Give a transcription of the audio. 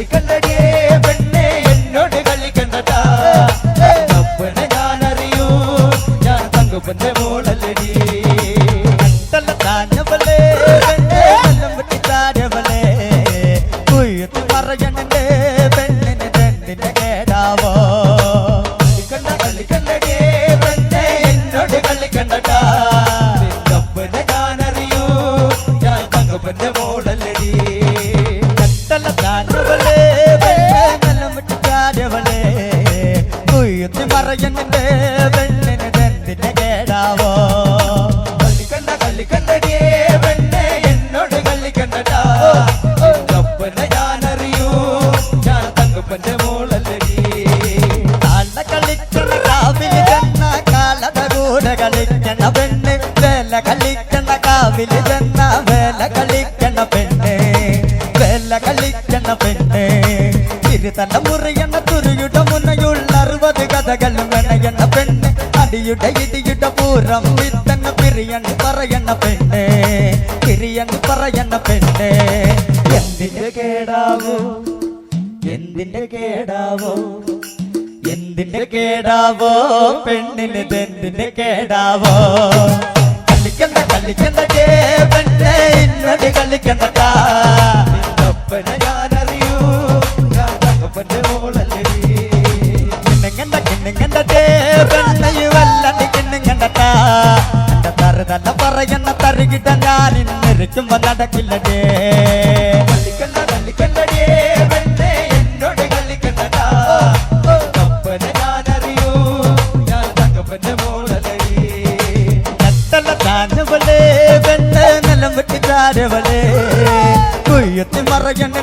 കള്ളിക്കണ്ടടേ പെണ്ണെ എന്നോട് കള്ളിക്കണ്ടട്ടാ നിന്നൊപ്പന ഞാനറിയൂ ഞാൻ തങ്കപ്പന്റെ മോളല്ലടി. കിണ്ണങ്ങണ്ട കിണ്ണങ്ങണ്ടേ പെണ്ണെ തറ തന്നെ പറയണ പറയണേ പെണ്ണിന് രണ്ടിന് കേടാവോ? കള്ളിക്കണ്ട കള്ളിക്കണ്ടടേ പെണ്ണെ എന്നോട് കള്ളിക്കണ്ടട്ടാ തപ്പനെ ഞാൻ തങ്കപ്പന്റെ മോളല്ലടി. കാള കളിക്കണ കാവിൽ ചെന്ന കാളത കൂടെ കളിക്കണ പെണ്ണ്. വേല കളിക്കണ കാവിൽ ചെന്ന വേല കളിക്കണ പെണ്ണ്. വേല കളിക്കണ പെണ്ണ്. അറുപത് കഥകളും വെണയണ പെണ്ണ് അടിയുടെ ഇടിയുടെ പൂരം വിത്തങ്ങ് പിരിയണ് പറയണ പെണ്ണ് പിരിയണ് പറയണ പെണ്ണ്. എന്തിന്റെ കേടാവോ? എന്തിന്റെ കേടാവോ? എന്തിന്റെ കേടാവോ? പെണ്ണിന് എന്തിന്റെ കേടാവോ? കിണ്ണങ്ങണ്ട പെണ്ണെ വല്ലടി കിണ്ണങ്ങണ്ടട്ടാ തറ തന്നെ പറയണ തറുകിട്ട ഞാൻ ഇന്നിരിക്കുമ്പോ നടക്കില്ലടേ. കള്ളിക്കണ്ട കള്ളിക്കണ്ടടേ പെണ്ണെ എന്നോട് കള്ളിക്കണ്ടടാ തപ്പനെ ഞാനറിയൂ ഞാൻ തങ്കപ്പന്റെ മോളല്ലടി നട്ടല താഞ്ഞവളെ പെണ്ണ് നിലം വെട്ടി ചാരവളെ കുയ്യത്തി മറയണ